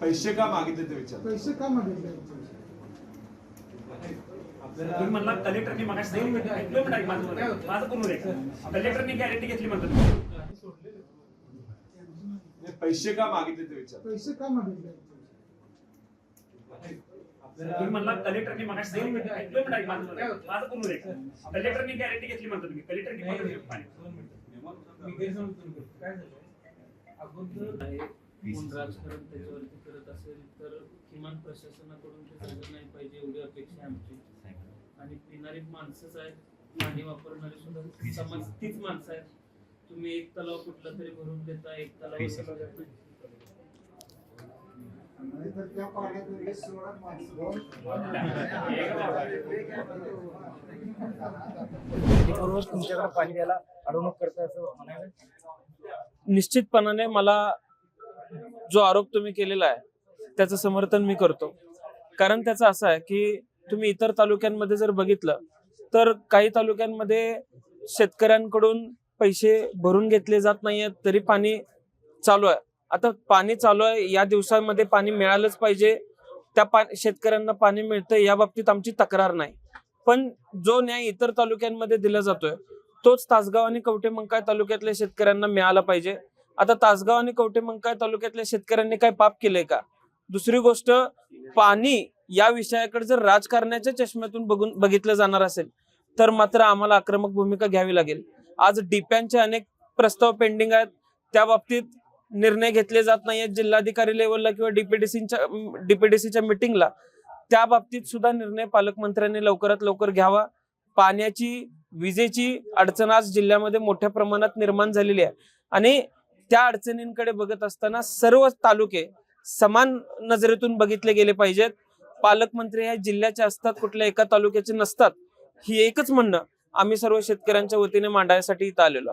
पैसे का मागितले ते विचार. पैसे का मागितले? तुम्ही म्हणला कलेक्टरनी मगाशी सांगितलं दोन मिनिटं माझं. माझं द्या कलेक्टरनी गॅरंटी घेतली म्हणतो तुम्ही. नाही, पैसे का मागितले ते विचार. पैसे का मागितले? तुम्ही म्हणला कलेक्टरनी मगाशी सांगितलं दोन मिनिटं माझं. माझं द्या कलेक्टरनी गॅरंटी घेतली म्हणतो तुम्ही. कलेक्टरनी पाणी. आहे कोण राजकारण त्याच्यावरती करत असेल तर किमान प्रशासनाकडून ते झालं नाही पाहिजे एवढी अपेक्षा आहे आमची. आणि पिणारी माणसंच आहेत पाणी वापरणारी सुद्धा समाज तीच माणसं आहेत. तुम्ही एक तलाव कुठला तरी भरून देता एक तलाव नाहीतर त्या पाण्यात वीस सोळा माणसं पूर्वज तुमच्याकडे पाणी द्यायला अडवणूक करताय असं म्हणायचं? निश्चितपणाने मला जो आरोप तुम्ही केलेला आहे त्याचं समर्थन मी करतो. कारण त्याचं असं आहे की तुम्ही इतर तालुक्यांमध्ये जर बघितलं तर काही तालुक्यांमध्ये शेतकऱ्यांकडून पैसे भरून घेतले जात नाहीयेत तरी पाणी चालू आहे. आता पाणी चालू आहे या दिवसांमध्ये पाणी मिळालंच पाहिजे. त्या पा शेतकऱ्यांना पाणी मिळतंय या बाबतीत आमची तक्रार नाही. पण जो न्याय इतर तालुक्यांमध्ये दिला जातोय तोच तासगाव आणि कवठेमंकाळ तालुक्यातल्या शेतकऱ्यांना मिळाला पाहिजे. आता तासगाव आणि कवठेमंकाळ तालुक्यातल्या शेतकऱ्यांनी काय पाप केलंय का? दुसरी गोष्ट पाणी या विषयाकडे जर राजकारणाच्या चष्म्यातून बघून बघितलं जाणार असेल तर मात्र आम्हाला आक्रमक भूमिका घ्यावी लागेल. आज डिप्यांचे अनेक प्रस्ताव पेंडिंग आहेत. त्या बाबतीत निर्णय घेतले जात नाहीयेत जिल्हाधिकारी लेवलला किंवा डीपीडीसीच्या डीपीडीसीच्या मिटिंगला त्या बाबतीत सुद्धा निर्णय पालकमंत्र्यांनी लवकरात लवकर घ्यावा. पाण्याची विजेची अडचण आज जिल्ह्यामध्ये मोठ्या प्रमाणात निर्माण झालेली आहे. आणि त्या अडचणींकडे बघत असताना सर्व तालुके समान नजरेतून बघितले गेले पाहिजेत. पालकमंत्री ह्या जिल्ह्याचे असतात कुठल्या एका तालुक्याचे नसतात ही एकच म्हणणं आम्ही सर्व शेतकऱ्यांच्या वतीने मांडण्यासाठी इथं आलेलो